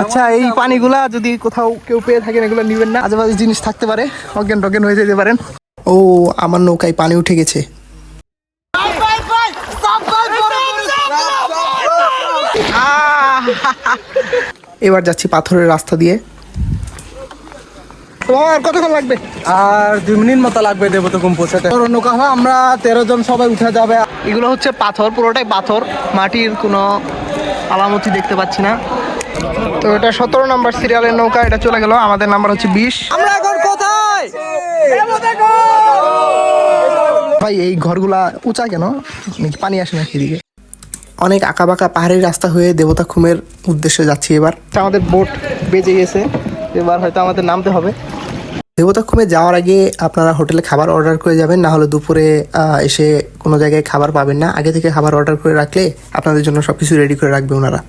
আচ্ছা এই পানিগুলা যদি কোথাও কেউ পেয়ে থাকেন এগুলো নিবেন না। আজেবাজে জিনিস থাকতে পারে অজ্ঞান টজ্ঞান হয়ে যেতে পারেন। ও আমার নৌকায় পানি উঠে গেছে। এবার যাচ্ছি পাথরের রাস্তা দিয়ে। তোমার কতক্ষণ লাগবে? আর দুই মিনিট মতো লাগবে দেবতকুম পৌঁছাতে তোর নৌকা হয় আমরা তেরো জন সবাই উঠে যাবে। এগুলো হচ্ছে পাথর পুরোটাই পাথর। মাটির কোনো আলামতি দেখতে পাচ্ছি না। তো এটা সতেরো নাম্বার সিরিয়ালের নৌকা এটা চলে গেল। আমাদের নাম্বার হচ্ছে বিশ। আমরা এখন কোথায়? ভাই এই ঘরগুলা উঁচা কেন? পানি আসে না সেদিকে অনেক আঁকাবাঁকা পাহাড়ি রাস্তা হয়ে দেবতা খুমের উদ্দেশ্যে যাচ্ছি এবার। আমাদের বোট বেজে গেছে। এবার হয়তো আমাদের নামতে হবে। দেবতা খুমে যাওয়ার আগে আপনারা হোটেলে খাবার অর্ডার করে যাবেন না হলে দুপুরে এসে কোনো জায়গায় খাবার পাবেন না। আগে থেকে খাবার অর্ডার করে রাখলে আপনাদের জন্য সবকিছু রেডি করে রাখবে ওনারা।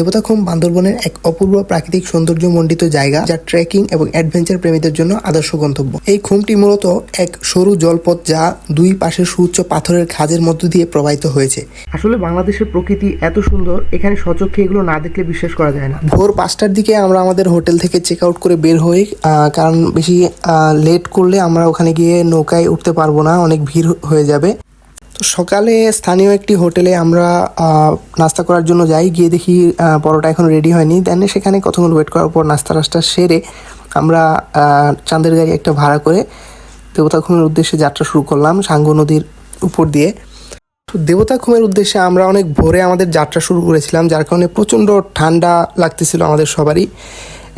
দেবতাখুম বান্দরবনের এক অপূর্ব প্রাকৃতিক সৌন্দর্য মণ্ডিত জায়গা যা ট্রেকিং এবং অ্যাডভেঞ্চার প্রেমীদের জন্য আদর্শ গন্তব্য। এই খুমটি মূলত এক সরু জলপথ যা দুই পাশে সুউচ্চ পাথরের খাজের মধ্য দিয়ে প্রবাহিত হয়েছে। আসলে বাংলাদেশের প্রকৃতি এত সুন্দর এখানে সচক্ষে এগুলো না দেখলে বিশ্বাস করা যায় না। ভোর পাঁচটার দিকে আমরা আমাদের হোটেল থেকে চেক আউট করে বের হই কারণ বেশি লেট করলে আমরা ওখানে গিয়ে নৌকায় উঠতে পারব না অনেক ভিড় হয়ে যাবে। তো সকালে স্থানীয় একটি হোটেলে আমরা নাস্তা করার জন্য যাই, গিয়ে দেখি পরোটা এখন রেডি হয়নি। দেন সেখানে কতক্ষণ ওয়েট করার পর নাস্তা টাস্তা সেরে আমরা চাঁদের গাড়ি একটা ভাড়া করে দেবতাখুমের উদ্দেশ্যে যাত্রা শুরু করলাম সাঙ্গু নদীর উপর দিয়ে। তো দেবতাখুমের উদ্দেশ্যে আমরা অনেক ভোরে আমাদের যাত্রা শুরু করেছিলাম, যার কারণে প্রচণ্ড ঠান্ডা লাগতেছিল আমাদের সবারই।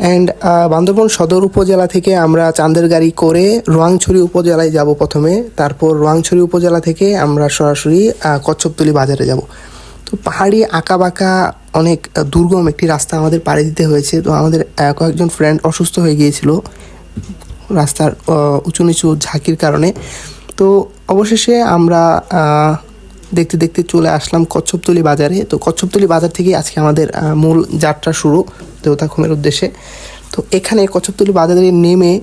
অ্যান্ড বান্দরবন সদর উপজেলা থেকে আমরা চাঁদের গাড়ি করে রোয়াংছড়ি উপজেলায় যাব প্রথমে। তারপর রোয়াংছড়ি উপজেলা থেকে আমরা সরাসরি কচ্ছপতলি বাজারে যাব। তো পাহাড়ি আঁকাবাঁকা অনেক দুর্গম একটি রাস্তা আমাদের পাড়ি দিতে হয়েছে। তো আমাদের কয়েকজন ফ্রেন্ড অসুস্থ হয়ে গিয়েছিল রাস্তার উঁচু নিচু ঝাঁকির কারণে। তো অবশেষে আমরা দেখতে দেখতে চলে আসলাম কচ্ছপতলি বাজারে। তো কচ্ছপতলি বাজার থেকে আজকে আমাদের মূল যাত্রা শুরু। দেবতাখুমের উদ্দেশ্যে। তো এখানে কচ্ছপতলি বাজারে নেমে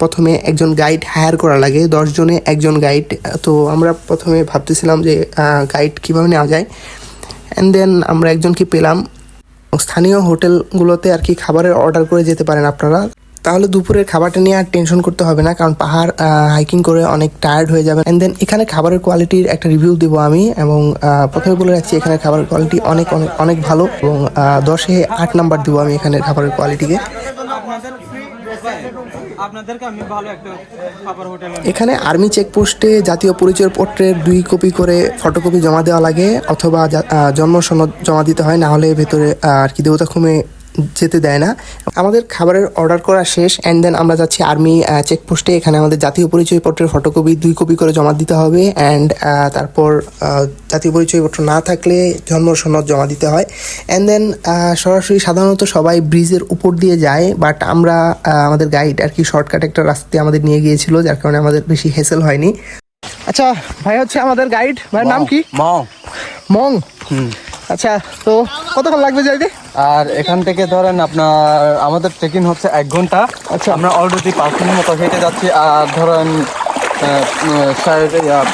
প্রথমে একজন গাইড হায়ার করা লাগে দশজনে একজন গাইড তো আমরা প্রথমে ভাবতেছিলাম যে গাইড কীভাবে নেওয়া যায়। অ্যান্ড দেন আমরা একজনকে পেলাম। স্থানীয় হোটেলগুলোতে আর কি খাবারের অর্ডার করে যেতে পারেন আপনারা। তাহলে দুপুরের খাবারটা নিয়ে আর টেনশন করতে হবে না কারণ পাহাড় হাইকিং করে অনেক টায়ার্ড হয়ে যাবে অ্যান্ড দেন এখানে খাবারের কোয়ালিটির একটা রিভিউ দেবো আমি এবং প্রথমে বলে রাখছি এখানে খাবারের কোয়ালিটি অনেক অনেক অনেক ভালো এবং দশে আট নাম্বার দেবো আমি এখানে খাবারের কোয়ালিটিকে এখানে আর্মি চেকপোস্টে জাতীয় পরিচয় পত্রের দুই কপি করে ফটোকপি জমা দেওয়া লাগে অথবা জন্ম সনদ জমা দিতে হয় না হলে ভেতরে আর কি দেবতাখুমে যেতে দেয় না। আমাদের খাবারের অর্ডার করা শেষ অ্যান্ড দেন আমরা যাচ্ছি আর্মি চেকপোস্টে এখানে আমাদের জাতীয় পরিচয় পত্রের ফটোকপি দুই কপি করে জমা দিতে হবে অ্যান্ড তারপর জাতীয় পরিচয়পত্র না থাকলে জন্ম সনদ জমা দিতে হয়। অ্যান্ড দেন সরাসরি সাধারণত সবাই ব্রিজের উপর দিয়ে যায় বাট আমরা আমাদের গাইড আর কি শর্টকাট একটা রাস্তায় আমাদের নিয়ে গিয়েছিল যার কারণে আমাদের বেশি হেসেল হয়নি। আচ্ছা ভাই হচ্ছে আমাদের গাইড ভাইয়ের নাম কি? মাও মং। আচ্ছা তো কতক্ষণ লাগবে যাইতে? আর এখান থেকে ধরেন আপনার আমাদের চেক ইন হচ্ছে এক ঘণ্টা। আচ্ছা। আমরা অলরেডি পাঁচ মিনিট মতো হেঁটে যাচ্ছি আর ধরেন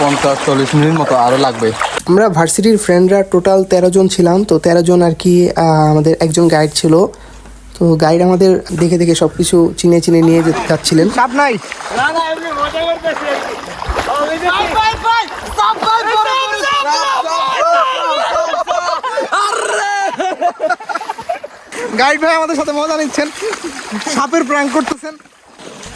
পঞ্চাশ চল্লিশ মিনিট মতো আরও লাগবে। আমরা ভার্সিটির ফ্রেন্ডরা টোটাল তেরো জন ছিলাম তো তেরো জন আর কি আমাদের একজন গাইড ছিল। তো গাইড আমাদের দেখে দেখে সব কিছু চিনে চিনে নিয়ে যেতে যাচ্ছিলেন। চাপ নাই। গাইড ভাই আমাদের সাথে মজা নিচ্ছেন। সাপের প্র্যাঙ্ক করতেছেন।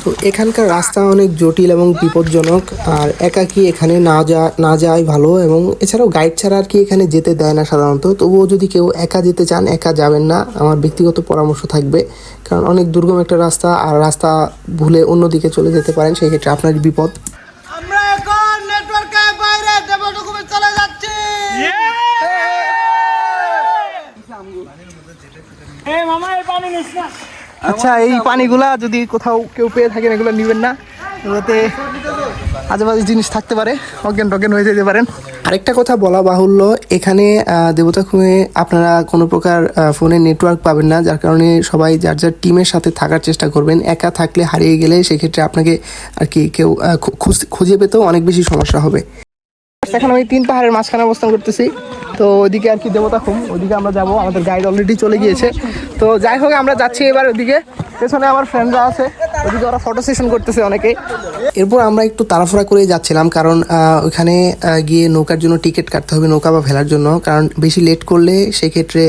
তো এখানকার রাস্তা অনেক জটিল এবং বিপজ্জনক, আর একাকি এখানে না যা, না যাওয়াই ভালো এবং এছাড়াও গাইড ছাড়া আর কি এখানে যেতে দেয় না সাধারণত। তবুও যদি কেউ একা যেতে চান, একা যাবেন না। আমার ব্যক্তিগত পরামর্শ থাকবে, কারণ অনেক দুর্গম একটা রাস্তা, আর রাস্তা ভুলে অন্যদিকে চলে যেতে পারেন, সেই ক্ষেত্রে আপনার বিপদ। আচ্ছা এই পানিগুলা যদি কোথাও কেউ পেয়ে থাকেন, এগুলো নেবেন না। এগুলোতে আজেবাজে জিনিস থাকতে পারে, অজ্ঞান টজ্ঞান হয়ে যেতে পারেন। আরেকটা কথা বলা বাহুল্য, এখানে দেবতা দেবতাখুমে আপনারা কোনো প্রকার ফোনে নেটওয়ার্ক পাবেন না, যার কারণে সবাই যার যার টিমের সাথে থাকার চেষ্টা করবেন। একা থাকলে হারিয়ে গেলে সেক্ষেত্রে আপনাকে আর কি কেউ খুঁজে পেতেও অনেক বেশি সমস্যা হবে। এখন আমি তিন পাহাড়ের মাঝখানে অবস্থান করতেছি। তো ওইদিকে আর কি দেবতা খুম ওইদিকে আমরা যাব, আমাদের গাইড অলরেডি চলে গিয়েছে। তো যাই হোক, আমরা যাচ্ছি এবার ওইদিকে। পেছনে আমার ফ্রেন্ডরা আছে, ওইদিকে ওরা ফটো সেশন করতেছে অনেকে এরপর আমরা একটু তাড়াফাড়া করে যাচ্ছিলাম, কারণ ওইখানে গিয়ে নৌকার জন্য টিকিট কাটতে হবে, নৌকা বা ভেলার জন্য, কারণ বেশি লেট করলে সেক্ষেত্রে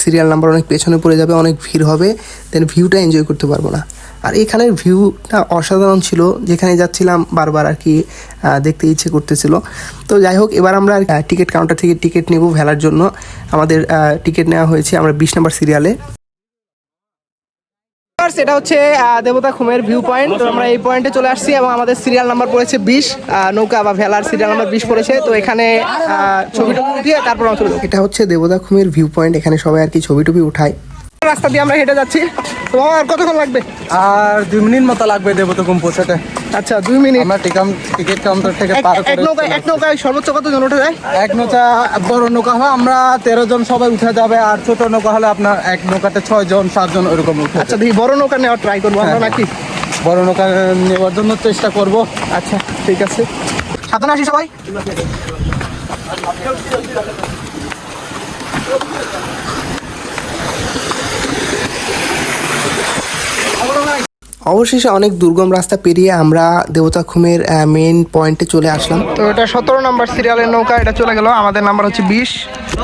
সিরিয়াল নাম্বার অনেক পেছনে পড়ে যাবে, অনেক ভিড় হবে দেন ভিউটা এনজয় করতে পারব না। আর এখানের ভিউটা অসাধারণ ছিল, যেখানে যাচ্ছিলাম বারবার আর কি দেখতে ইচ্ছে করতেছিল। তো যাই হোক, এবার আমরা টিকিট কাউন্টার থেকে টিকিট নেব ভেলার জন্য। আমাদের টিকিট নেওয়া হয়েছে আমরা বিশ নাম্বার সিরিয়ালে এটা হচ্ছে দেবতা খুমের ভিউ পয়েন্ট তো আমরা এই পয়েন্টে চলে আসছি এবং আমাদের সিরিয়াল নাম্বার পড়েছে বিশ নৌকা বা ভেলার সিরিয়াল নাম্বার বিশ পড়েছে। তো এখানে ছবি টবি উঠিয়ে তারপর। এটা হচ্ছে দেবতা খুমের ভিউ পয়েন্ট এখানে সবাই আর কি ছবি টবি উঠায়। রাস্তা দিয়ে আমরা হেঁটে যাচ্ছি। তো আর কতক্ষণ লাগবে? আর দুই মিনিট মতো লাগবে দেবতকুম পৌঁছাতে আচ্ছা দুই মিনিট। আমরা টিকাম টিকিট কাউন্টার থেকে পার এক- এক করে নৌকায় এক নৌকায় সর্বোচ্চ কত জন ওঠা যায়? এক নৌকা বড় নৌকা হয় আমরা তেরো জন সবাই উঠে যাবে আর ছোট নৌকা হলে আপনার এক নৌকাতে ছয় জন সাত জন ওরকম উঠে আচ্ছা দেখি বড় নৌকা নেওয়ার ট্রাই করব আমরা হ্যাঁ, নাকি? বড় নৌকা নেওয়ার জন্য চেষ্টা করব। আচ্ছা ঠিক আছে। সাবধানে আসি সবাই। অবশেষে অনেক দুর্গম রাস্তা পেরিয়ে আমরা দেবতা খুমের মেইন পয়েন্টে চলে আসলাম। তো এটা সতেরো নাম্বার সিরিয়ালের নৌকা এটা চলে গেল। আমাদের নাম্বার হচ্ছে বিশ।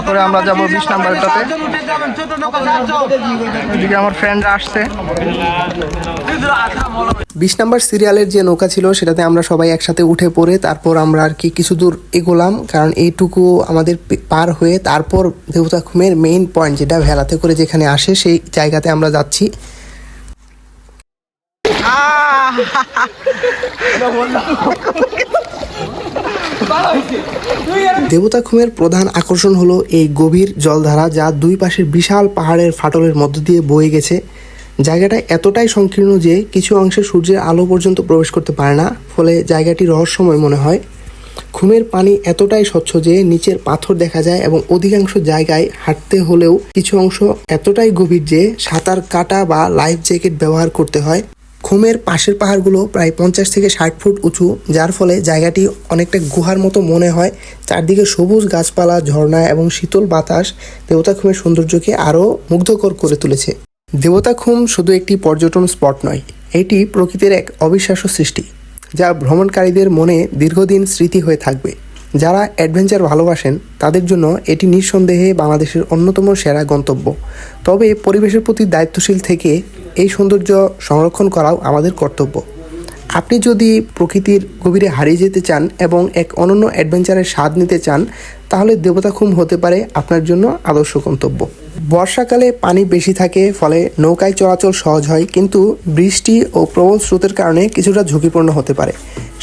পরে আমরা যাব বিশ নাম্বারটাতে। এদিকে আমার ফ্রেন্ডরা আসছে। বিশ নাম্বার সিরিয়ালের যে নৌকা ছিল সেটাতে আমরা সবাই একসাথে উঠে পড়ে তারপর আমরা আর কি কিছু দূর এগোলাম কারণ এইটুকু আমাদের পার হয়ে তারপর দেবতা খুমের মেইন পয়েন্ট যেটা ভেলাতে করে যেখানে আসে সেই জায়গাতে আমরা যাচ্ছি। দেবতা খুমের প্রধান আকর্ষণ হলো এই গভীর জলধারা যা দুই পাশের বিশাল পাহাড়ের ফাটলের মধ্য দিয়ে বয়ে গেছে। জায়গাটা এতটাই সংকীর্ণ যে কিছু অংশে সূর্যের আলো পর্যন্ত প্রবেশ করতে পারে না, ফলে জায়গাটি রহস্যময় মনে হয়। খুমের পানি এতটাই স্বচ্ছ যে নিচের পাথর দেখা যায় এবং অধিকাংশ জায়গায় হাঁটতে হলেও কিছু অংশ এতটাই গভীর যে সাঁতার কাটা বা লাইফ জ্যাকেট ব্যবহার করতে হয়। খুমের পাশের পাহাড়গুলো প্রায় পঞ্চাশ থেকে ষাট ফুট উঁচু, যার ফলে জায়গাটি অনেকটা গুহার মতো মনে হয়। চারদিকে সবুজ গাছপালা, ঝর্ণা এবং শীতল বাতাস দেবতা খুমের সৌন্দর্যকে আরও মুগ্ধকর করে তুলেছে। দেবতা খুম শুধু একটি পর্যটন স্পট নয়, এটি প্রকৃতির এক অবিশ্বাস্য সৃষ্টি, যা ভ্রমণকারীদের মনে দীর্ঘদিন স্মৃতি হয়ে থাকবে। যারা অ্যাডভেঞ্চার ভালোবাসেন, তাদের জন্য এটি নিঃসন্দেহে বাংলাদেশের অন্যতম সেরা গন্তব্য। তবে পরিবেশের প্রতি দায়িত্বশীল থেকে এই সৌন্দর্য সংরক্ষণ করাও আমাদের কর্তব্য। আপনি যদি প্রকৃতির গভীরে হারিয়ে যেতে চান এবং এক অনন্য অ্যাডভেঞ্চারের স্বাদ নিতে চান, তাহলে দেবতাখুম হতে পারে আপনার জন্য আদর্শ গন্তব্য। বর্ষাকালে পানি বেশি থাকে, ফলে নৌকায় চলাচল সহজ হয়, কিন্তু বৃষ্টি ও প্রবল স্রোতের কারণে কিছুটা ঝুঁকিপূর্ণ হতে পারে।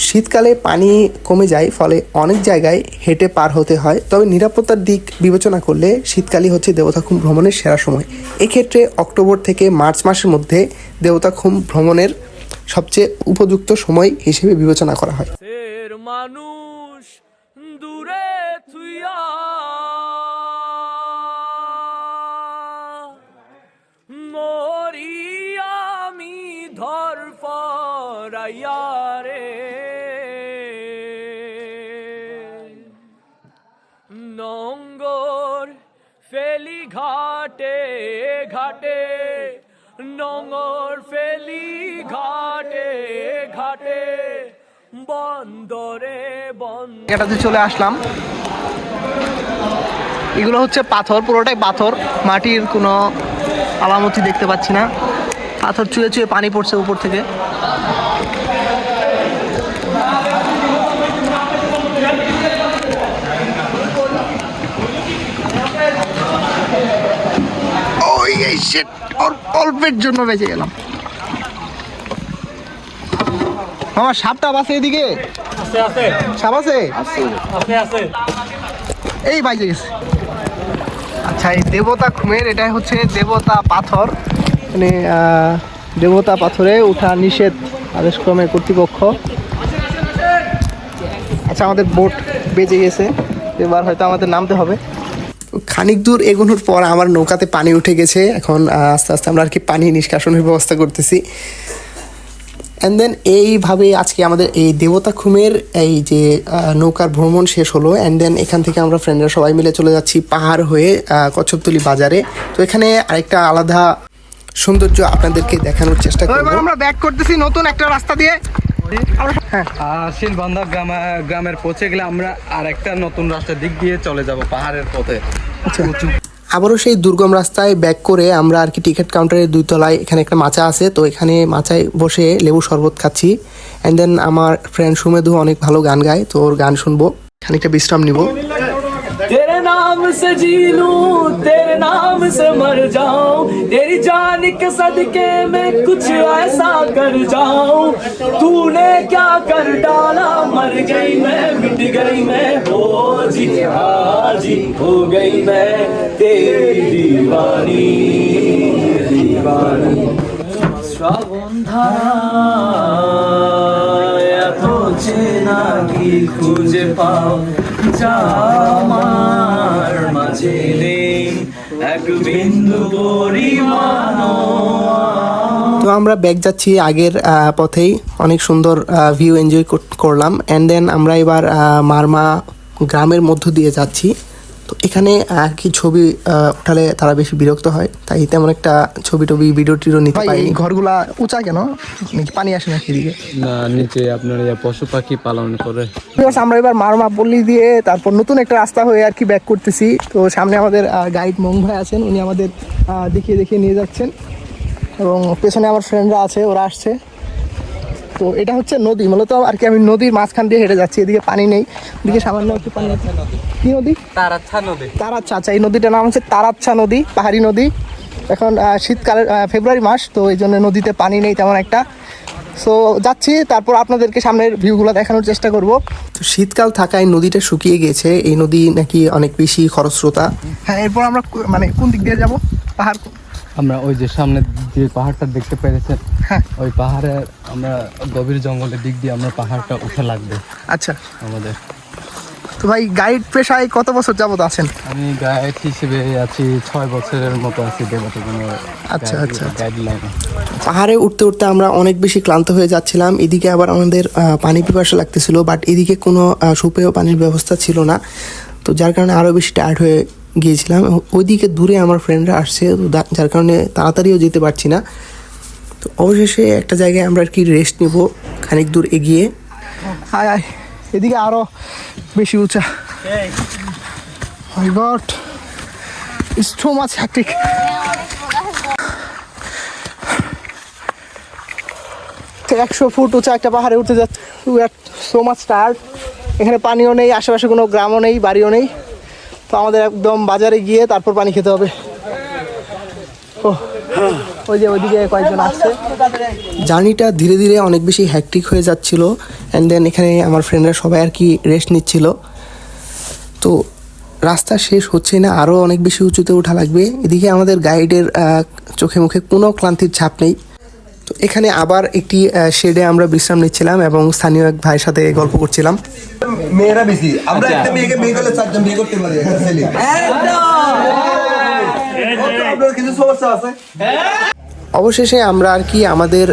শীতকালে পানি কমে যায়, ফলে অনেক জায়গায় হেঁটে পার হতে হয়। তবে নিরাপত্তার দিক বিবেচনা করলে শীতকালই হচ্ছে দেবতাখুম ভ্রমণের সেরা সময়। এক্ষেত্রে অক্টোবর থেকে মার্চ মাসের মধ্যে দেবতাখুম ভ্রমণের সবচেয়ে উপযুক্ত সময় হিসেবে বিবেচনা করা হয়। মানুষ এটাতে চলে আসলাম, এগুলো হচ্ছে পাথর, পুরোটাই পাথর। মাটির কোনো আলামতি দেখতে পাচ্ছি না। পাথর চুয়ে চুয়ে পানি পড়ছে উপর থেকে। অল্পের জন্য বেঁচে গেলাম। আমার সাপটা আছে এদিকে? সাপ আছে? এই বাইজে গেছে আচ্ছা এই দেবতা খুমের এটাই হচ্ছে দেবতা পাথর। মানে দেবতা পাথরে ওঠা নিষেধ আদেশক্রমে কর্তৃপক্ষ। আচ্ছা আমাদের বোট বেজে গেছে। এবার হয়তো আমাদের নামতে হবে। খানিক দূর এগোনোর পর আমার নৌকাতে পানি উঠে গেছে। এখন আস্তে আস্তে আমরা আর কি পানি নিষ্কাশনের ব্যবস্থা করতেছি। অ্যান্ড দেন এইভাবে আজকে আমাদের এই দেবতা খুমের এই যে নৌকার ভ্রমণ শেষ হলো। অ্যান্ড দেন এখান থেকে আমরা ফ্রেন্ডরা সবাই মিলে চলে যাচ্ছি পাহাড় হয়ে কচ্ছপতলি বাজারে। তো এখানে আরেকটা আলাদা সৌন্দর্য আপনাদেরকে দেখানোর চেষ্টা করব। আমরা ব্যাক করতেছি নতুন একটা রাস্তা দিয়ে। হ্যাঁ। শিলবান্ধা গ্রাম গ্রামের পৌঁছে গেলে আমরা আর একটা নতুন রাস্তার দিক দিয়ে চলে যাব পাহাড়ের পথে। উঁচু আবারও সেই দুর্গম রাস্তায় ব্যাক করে আমরা আর কি টিকিট কাউন্টারের দুই তলায় এখানে একটা মাচা আছে, তো এখানে মাচায় বসে লেবু শরবত খাচ্ছি। অ্যান্ড দেন আমার ফ্রেন্ড সুমেধু অনেক ভালো গান গায়, তো ওর গান শুনব। এখানে একটা বিশ্রাম নিব। नाम से जी लूं तेरे नाम से मर जाऊं तेरी जान के सदके में कुछ ऐसा कर जाऊं तूने क्या कर डाला मर गई मैं मिट गई मैं हो जी हाँ जी हो गई मैं तेरी दीवानी दीवानी শ্রাবণ ধারা এত চেনা কি খুঁজে পাও যা এক বিন্দু পরিমাণ তো আমরা ব্যাক যাচ্ছি আগের পথেই। অনেক সুন্দর ভিউ এনজয় করলাম। অ্যান্ড দেন আমরা এবার মারমা গ্রামের মধ্য দিয়ে যাচ্ছি। তো এখানে আর কি ছবি উঠালে তারা বেশি বিরক্ত হয় তাই তেমন একটা ছবি টবি ভিডিও টিডিও নিতে পারি ঘরগুলা উঁচা কেন? পানি আসে না সেদিকে না নিচে আপনার পশু পাখি পালন করে। আমরা এবার মারমা পল্লী দিয়ে তারপর নতুন একটা রাস্তা হয়ে আর কি ব্যাক করতেছি। তো সামনে আমাদের গাইড মং ভাই আছেন উনি আমাদের দেখিয়ে দেখিয়ে নিয়ে যাচ্ছেন। এবং পেছনে আমার ফ্রেন্ডরা আছে ওরা আসছে। তো এটা হচ্ছে নদী। মূলত আর কি আমি নদীর মাঝখান দিয়ে হেঁটে যাচ্ছি এদিকে পানি নেই এদিকে সামান্য একটু পানি আছে। কি নদী? তারাচ্ছা নদী। তারাচ্ছা আচ্ছা এই নদীটার নাম হচ্ছে তারাচ্ছা নদী পাহাড়ি নদী। এখন শীতকালের ফেব্রুয়ারি মাস তো এই জন্য নদীতে পানি নেই তেমন একটা। সো যাচ্ছি তারপর আপনাদেরকে সামনের ভিউগুলো দেখানোর চেষ্টা করব। তো শীতকাল থাকায় নদীটা শুকিয়ে গিয়েছে এই নদী নাকি অনেক বেশি খরস্রোতা। হ্যাঁ এরপর আমরা মানে কোন দিক দিয়ে যাব? পাহাড় আমরা ওই যে সামনে যে পাহাড়টা দেখতে পেরেছেন হ্যাঁ। ওই পাহাড়ে আমরা গভীর জঙ্গলের দিক দিয়ে আমরা পাহাড়টা উঠে লাগবে। আচ্ছা। আমাদের। তো ভাই গাইড পেশায় কত বছর যাবত আছেন? আমি গাইড হিসেবে আছি ছয় বছরের মতো আছি আচ্ছা, আচ্ছা, আচ্ছা। পাহাড়ে উঠতে উঠতে আমরা অনেক বেশি ক্লান্ত হয়ে যাচ্ছিলাম। এদিকে আবার আমাদের পানি পিপাসা লাগতেছিল বাট এদিকে কোনো সুপেয় পানির ব্যবস্থা ছিল না। তো যার কারণে আরও বেশি টায়ার্ড হয়ে গিয়েছিলাম। ওইদিকে দূরে আমার ফ্রেন্ডরা আসছে যার কারণে তাড়াতাড়িও যেতে পারছি না। তো অবশেষে একটা জায়গায় আমরা আর কি রেস্ট নেব, খানিক দূর এগিয়ে। হায় হায়, এদিকে আরও বেশি উঁচা। মাই গড ইটস টু একশো ফুট উঁচা একটা পাহাড়ে উঠতে যাচ্ছে। উই আর সো মাচ এখানে পানিও নেই, আশেপাশে কোনো গ্রামও নেই, বাড়িও নেই। তো আমাদের একদম বাজারে গিয়ে তারপর পানি খেতে হবে। ও ওই যে ওইদিকে কয়েকজন আসছে। জার্নিটা ধীরে ধীরে অনেক বেশি হ্যাকটিক হয়ে যাচ্ছিল। অ্যান্ড দেন এখানে আমার ফ্রেন্ডরা সবাই আর কি রেস্ট নিচ্ছিল। তো রাস্তা শেষ হচ্ছে না আরও অনেক বেশি উঁচুতে ওঠা লাগবে। এদিকে আমাদের গাইডের চোখে মুখে কোনো ক্লান্তির ছাপ নেই। তো এখানে আবার একটি শেডে আমরা বিশ্রাম নিচ্ছিলাম এবং স্থানীয় এক ভাইয়ের সাথে গল্প করছিলাম। মেয়েরা বেশি। আমরা একটা মেয়েকে বিয়ে করলে চারজন বিয়ে করতে পারি একটা ছেলে। কিছু সমস্যা আছে? অবশেষে আমরা আর কি আমাদের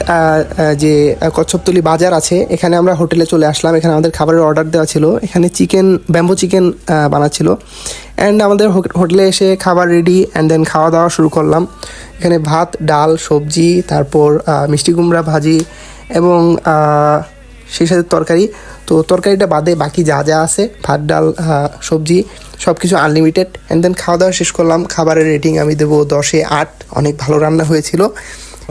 যে কচ্ছপতলি বাজার আছে, এখানে আমরা হোটেলে চলে আসলাম। এখানে আমাদের খাবারের অর্ডার দেওয়া ছিল। এখানে চিকেন ব্যাম্বো চিকেন বানাচ্ছিল। অ্যান্ড আমাদের হোটেলে এসে খাবার রেডি অ্যান্ড দেন খাওয়া দাওয়া শুরু করলাম। এখানে ভাত, ডাল, সবজি, তারপর মিষ্টি কুমড়া ভাজি এবং সেই সাথে তরকারি। তো তরকারিটা বাদে বাকি যা যা আছে, ভাত, ডাল সবজি সব কিছু আনলিমিটেড অ্যান্ড দেন খাওয়া দাওয়া শেষ করলাম। খাবারের রেটিং আমি দেবো দশে আট। অনেক ভালো রান্না হয়েছিল।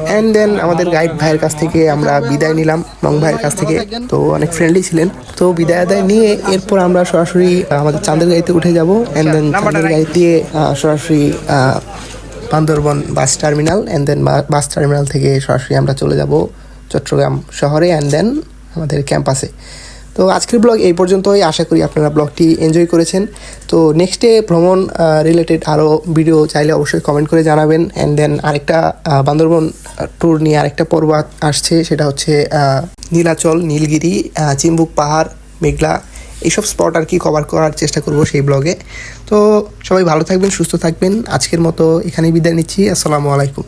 অ্যান্ড দেন আমাদের গাইড ভাইয়ের কাছ থেকে আমরা বিদায় নিলাম। মং ভাইয়ের কাছ থেকে। তো অনেক ফ্রেন্ডলি ছিলেন। তো বিদায় আদায় নিয়ে এরপর আমরা সরাসরি আমাদের চাঁদের গাড়িতে উঠে যাব। অ্যান্ড দেন চাঁদের গাড়ি দিয়ে সরাসরি Bandarban bus terminal and then bus terminal থেকে সরাসরি আমরা চলে যাব চট্টগ্রাম শহরে। অ্যান্ড দেন আমাদের ক্যাম্পাসে তো আজকের ব্লগ এই পর্যন্তই। আশা করি আপনারা ব্লগটি এনজয় করেছেন। তো নেক্সটে ভ্রমণ রিলেটেড আরও ভিডিও চাইলে অবশ্যই কমেন্ট করে জানাবেন। অ্যান্ড দেন আরেকটা বান্দরবন ট্যুর নিয়ে আরেকটা পর্ব আসছে। সেটা হচ্ছে নীলাচল, নীলগিরি চিম্বুক পাহাড়, মেঘলা। এইসব স্পট আর কি কভার করার চেষ্টা করব সেই ব্লগে। তো সবাই ভালো থাকবেন, সুস্থ থাকবেন। আজকের মতো এখানেই বিদায় নিচ্ছি। আসসালামু আলাইকুম।